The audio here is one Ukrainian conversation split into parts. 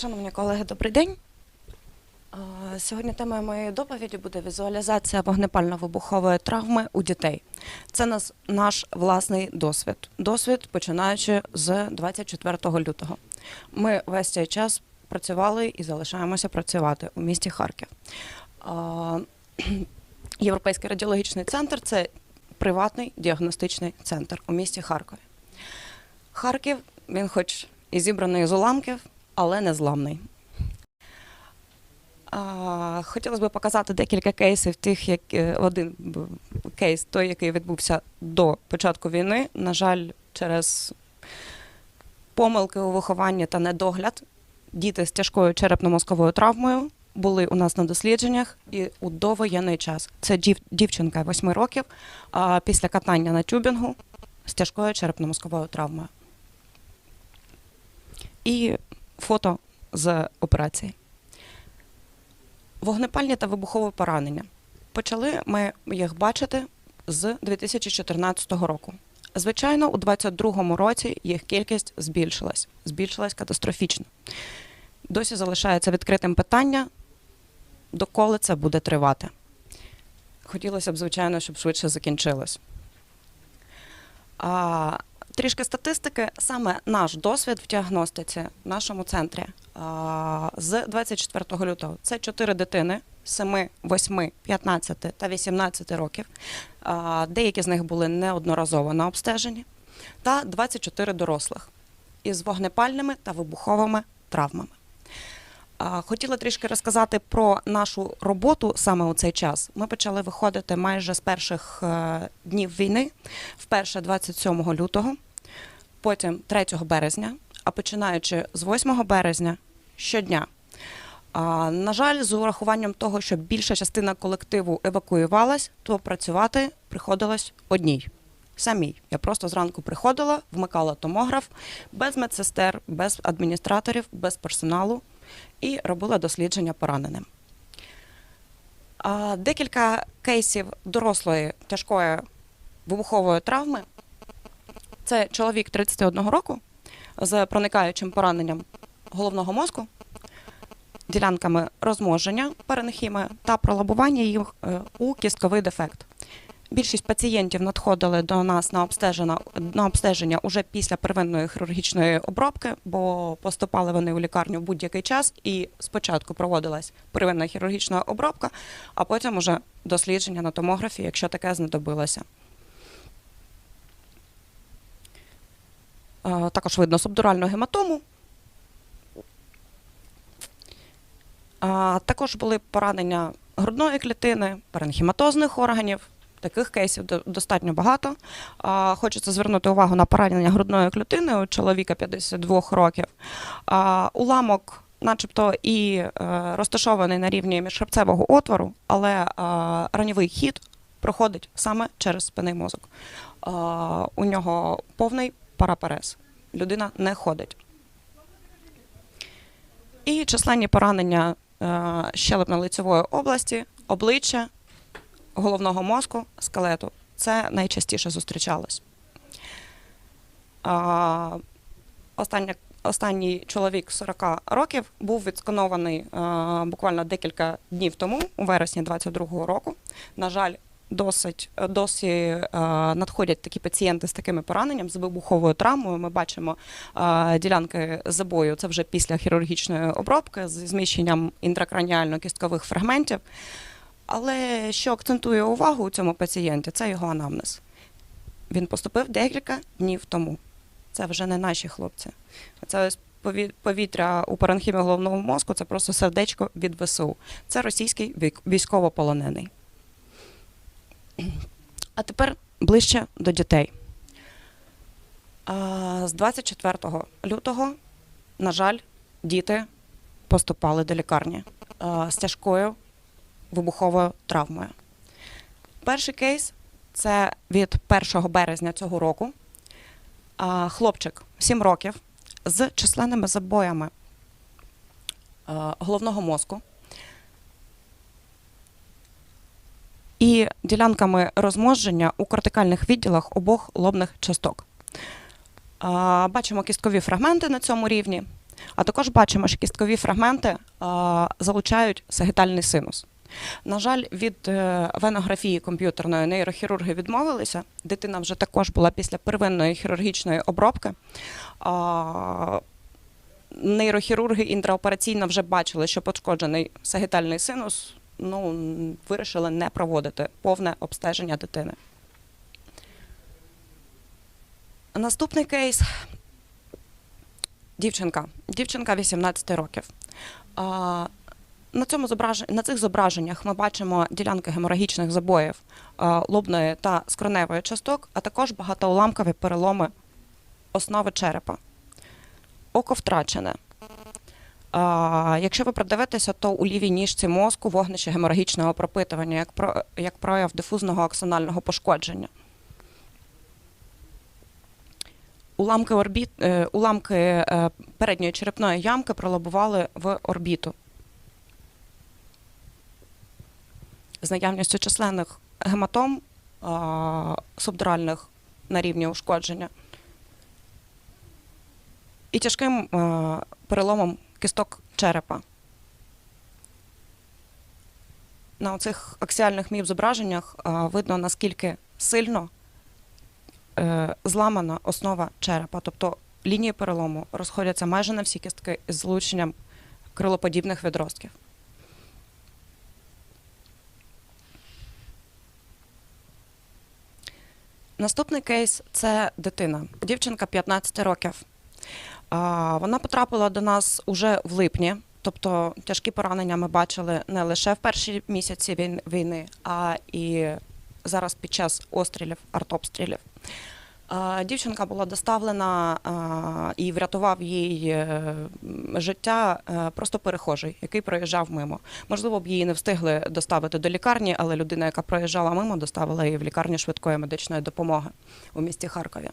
Шановні колеги, добрий день. Сьогодні темою моєї доповіді буде візуалізація вогнепально-вибухової травми у дітей. Це наш власний досвід. Досвід починаючи з 24 лютого. Ми весь цей час працювали і залишаємося працювати у місті Харків. Європейський радіологічний центр це приватний діагностичний центр у місті Харкові. Харків, він хоч і зібраний з уламків, але не зламний. Хотілося б показати декілька кейсів тих, як е, один кейс, той, який відбувся до початку війни. На жаль, через помилки у вихованні та недогляд діти з тяжкою черепно-мозковою травмою були у нас на дослідженнях і у довоєнний час. Це дів- дівчинка 8 років після катання на тюбінгу з тяжкою черепно-мозковою травмою. І фото з операції. Вогнепальні та вибухові поранення. Почали ми їх бачити з 2014 року. Звичайно, у 2022 році їх кількість збільшилась, збільшилась катастрофічно. Досі залишається відкритим питання, доколи це буде тривати. Хотілося б, звичайно, щоб швидше закінчилось. А, трішки статистики, саме наш досвід в діагностиці в нашому центрі з 24 лютого. Це 4 дитини 7, 8, 15 та 18 років. Деякі з них були неодноразово на обстеженні, та 24 дорослих із вогнепальними та вибуховими травмами. Хотіла трішки розказати про нашу роботу саме у цей час. Ми почали виходити майже з перших е, днів війни, вперше 27 лютого, потім 3 березня, а починаючи з 8 березня щодня. А, на жаль, з урахуванням того, що більша частина колективу евакуювалась, то працювати приходилось одній. Самій. Я просто зранку приходила, вмикала томограф без медсестер, без адміністраторів, без персоналу і робила дослідження пораненим. Декілька кейсів дорослої тяжкої вибухової травми. Це чоловік 31 року з проникаючим пораненням головного мозку, ділянками розможення перенхіми та пролобування їх е, у кістковий дефект. Більшість пацієнтів надходили до нас на обстеження, на обстеження уже після первинної хірургічної обробки, бо поступали вони у лікарню в будь-який час, і спочатку проводилась первинна хірургічна обробка, а потім уже дослідження на томографі, якщо таке знадобилося. Також видно субдуральну гематому. Також були поранення грудної клітини, паренхіматозних органів. Таких кейсів достатньо багато. Хочеться звернути увагу на поранення грудної клітини у чоловіка 52 років. Уламок, начебто, і е, розташований на рівні міжхребцевого отвору, але е, ранєвий хід проходить саме через спинний мозок. У нього повний параперез. Людина не ходить. І численні поранення е, щелепно-лицевої області, обличчя, головного мозку, скелету. Це найчастіше зустрічалось. Остання, останній чоловік 40 років був відсканований е, буквально декілька днів тому, у вересні 22-го року. На жаль, досить е, досі е, надходять такі пацієнти з такими пораненням, з вибуховою травмою. Ми бачимо е, ділянки забою. Це вже після хірургічної обробки з зміщенням інтракраніально-кісткових фрагментів. Але що акцентує увагу у цьому пацієнті, це його анамнез. Він поступив декілька днів тому. Це вже не наші хлопці. Це ось повітря у паранхімі головного мозку, це просто сердечко від ВСУ. Це російський військовополонений. А тепер ближче до дітей. З 24 лютого, на жаль, діти поступали до лікарні з тяжкою вибуховою травмою. Перший кейс це від 1 березня цього року. Хлопчик 7 років з численними забоями головного мозку і ділянками розможження у кортикальних відділах обох лобних часток. Бачимо кісткові фрагменти на цьому рівні. А також бачимо, що кісткові фрагменти залучають сагітальний синус. На жаль, від е, венографії комп'ютерної нейрохірурги відмовилися. Дитина вже також була після первинної хірургічної обробки. Нейрохірурги інтраопераційно вже бачили, що пошкоджений сагітальний синус. Ну, вирішили не проводити повне обстеження дитини. Наступний кейс. Дівчинка. Дівчинка 18 років. На, цьому зображ... на цих зображеннях ми бачимо ділянки геморагічних забоїв лобної та скроневої часток, а також багатоуламкові переломи основи черепа. Око втрачене. Якщо ви придивитеся, то у лівій ніжці мозку вогнище геморагічного пропитування, як, про... як прояв дифузного аксонального пошкодження. Уламки, орбіт, е, уламки е, передньої черепної ямки пролобували в орбіту. З наявністю численних гематом субдуральних на рівні ушкодження і тяжким е, переломом кісток черепа. На оцих аксіальних міп зображеннях видно, наскільки сильно е, зламана основа черепа. Тобто лінії перелому розходяться майже на всі кістки із залученням крилоподібних відростків. Наступний кейс це дитина. Дівчинка 15 років. Вона потрапила до нас уже в липні, тобто тяжкі поранення ми бачили не лише в перші місяці війни, а і зараз під час острілів, артобстрілів. Дівчинка була доставлена і врятував їй е, життя е, просто перехожий, який проїжджав мимо. Можливо, б її не встигли доставити до лікарні, але людина, яка проїжджала мимо, доставила її в лікарню швидкої медичної допомоги у місті Харкові.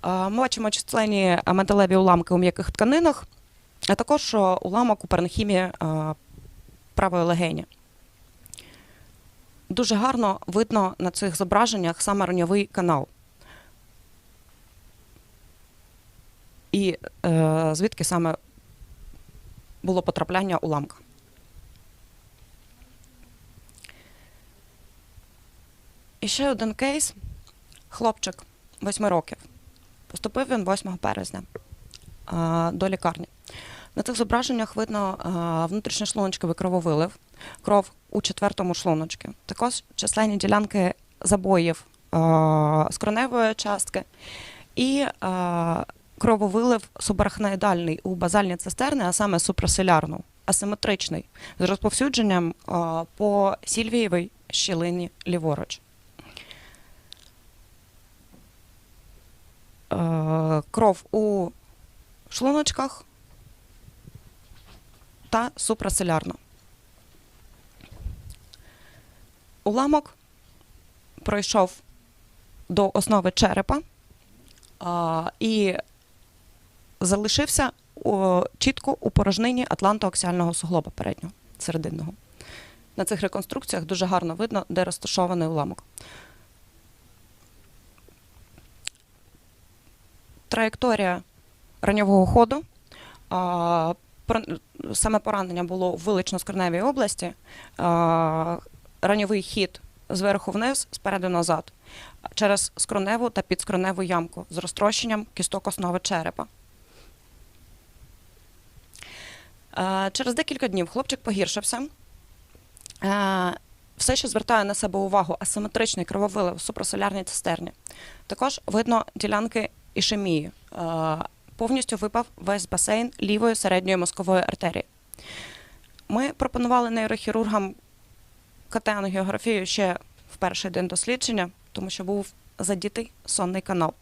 А, Ми бачимо численні металеві уламки у м'яких тканинах, а також уламок у паренхімії правої легені. Дуже гарно видно на цих зображеннях саме раньовий канал. І е, звідки саме було потрапляння уламка. І ще один кейс. Хлопчик 8 років. Поступив він 8 березня до лікарні. На цих зображеннях видно а, внутрішньошлуночковий крововилив, кров у четвертому шлуночці. Також численні ділянки забоїв скроневої частки і крововилив субарахноїдальний у базальні цистерни, а саме супраселярну, асиметричний, з розповсюдженням по сільвієвій щілині ліворуч. Кров у шлуночках та супраселярно. Уламок пройшов до основи черепа і залишився чітко у порожнині атлантоаксіального суглоба переднього серединного. На цих реконструкціях дуже гарно видно, де розташований уламок. Траєкторія ранньового ходу. Саме поранення було в вилично-скроневій області. Раньовий хід зверху вниз, спереду назад, через скроневу та підскроневу ямку з розтрощенням кісток основи черепа. Через декілька днів хлопчик погіршився. Все, що звертає на себе увагу, асиметричний крововилив в супрасолярній цистерні. Також видно ділянки ішемії. Е, Повністю випав весь басейн лівої середньої мозкової артерії. Ми пропонували нейрохірургам КТ-ангіографію ще в перший день дослідження, тому що був задітий сонний канал.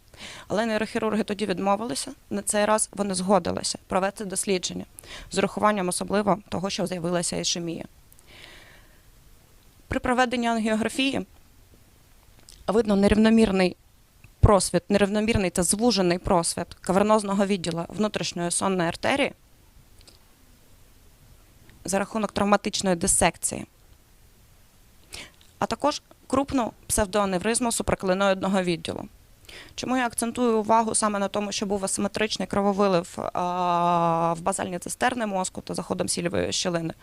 Але нейрохірурги тоді відмовилися. На цей раз вони згодилися провести дослідження з урахуванням особливо того, що з'явилася ішемія. При проведенні ангіографії видно нерівномірний просвіт, нерівномірний та звужений просвіт кавернозного відділу внутрішньої сонної артерії за рахунок травматичної дисекції, а також крупну псевдоаневризму супроклиноїдного відділу. Чому я акцентую увагу саме на тому, що був асиметричний крововилив а, в базальні цистерни мозку та заходом сільової щілини?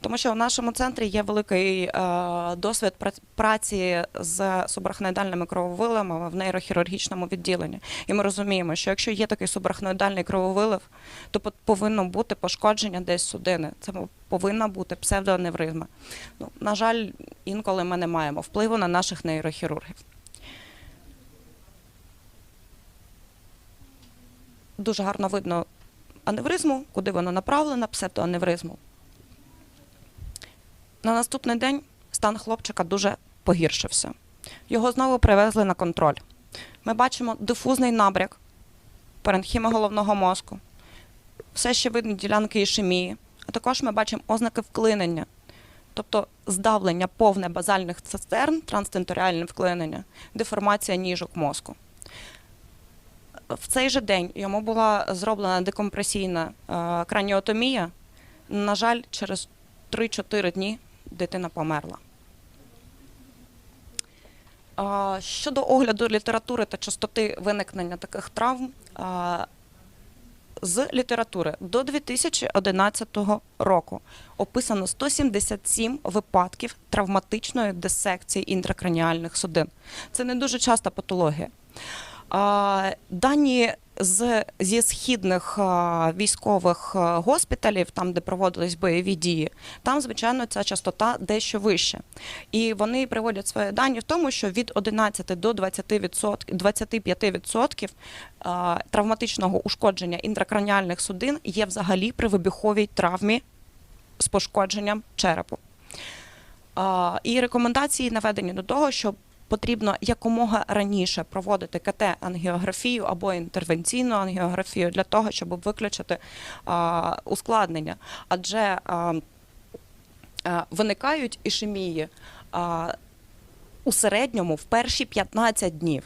Тому що в нашому центрі є великий е, досвід праці з субарахноїдальними крововилами в нейрохірургічному відділенні. І ми розуміємо, що якщо є такий субарахноїдальний крововилив, то по- повинно бути пошкодження десь судини. Це повинна бути псевдоаневризма. Ну, на жаль, інколи ми не маємо впливу на наших нейрохірургів. Дуже гарно видно аневризму, куди вона направлена, псевдоаневризму. На наступний день стан хлопчика дуже погіршився. Його знову привезли на контроль. Ми бачимо дифузний набряк паренхіми головного мозку, все ще видно ділянки ішемії, а також ми бачимо ознаки вклинення, тобто здавлення повне базальних цистерн, транстенторіальне вклинення, деформація ніжок мозку. В цей же день йому була зроблена декомпресійна е, краніотомія. На жаль, через 3-4 дні дитина померла. А, Щодо огляду літератури та частоти виникнення таких травм, а, з літератури до 2011 року описано 177 випадків травматичної дисекції інтракраніальних судин. Це не дуже часта патологія. Дані з, зі східних військових госпіталів, там, де проводились бойові дії, там, звичайно, ця частота дещо вища. І вони приводять свої дані в тому, що від 11 до 20%, 25% а, травматичного ушкодження інтракраніальних судин є взагалі при вибуховій травмі з пошкодженням черепу. І рекомендації наведені до того, що потрібно якомога раніше проводити КТ-ангіографію або інтервенційну ангіографію для того, щоб виключити а, ускладнення. Адже а, а, виникають ішемії а, у середньому в перші 15 днів,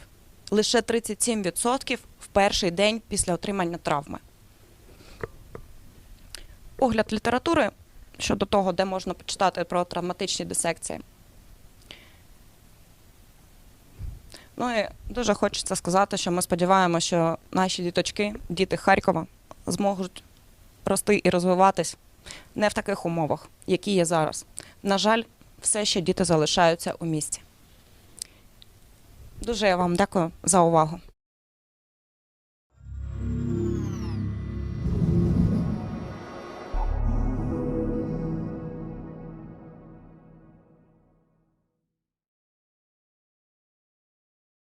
лише 37% в перший день після отримання травми. Огляд літератури щодо того, де можна почитати про травматичні дисекції. Ну і дуже хочеться сказати, що ми сподіваємося, що наші діточки, діти Харкова, зможуть рости і розвиватись не в таких умовах, які є зараз. На жаль, все ще діти залишаються у місті. Дуже я вам дякую за увагу.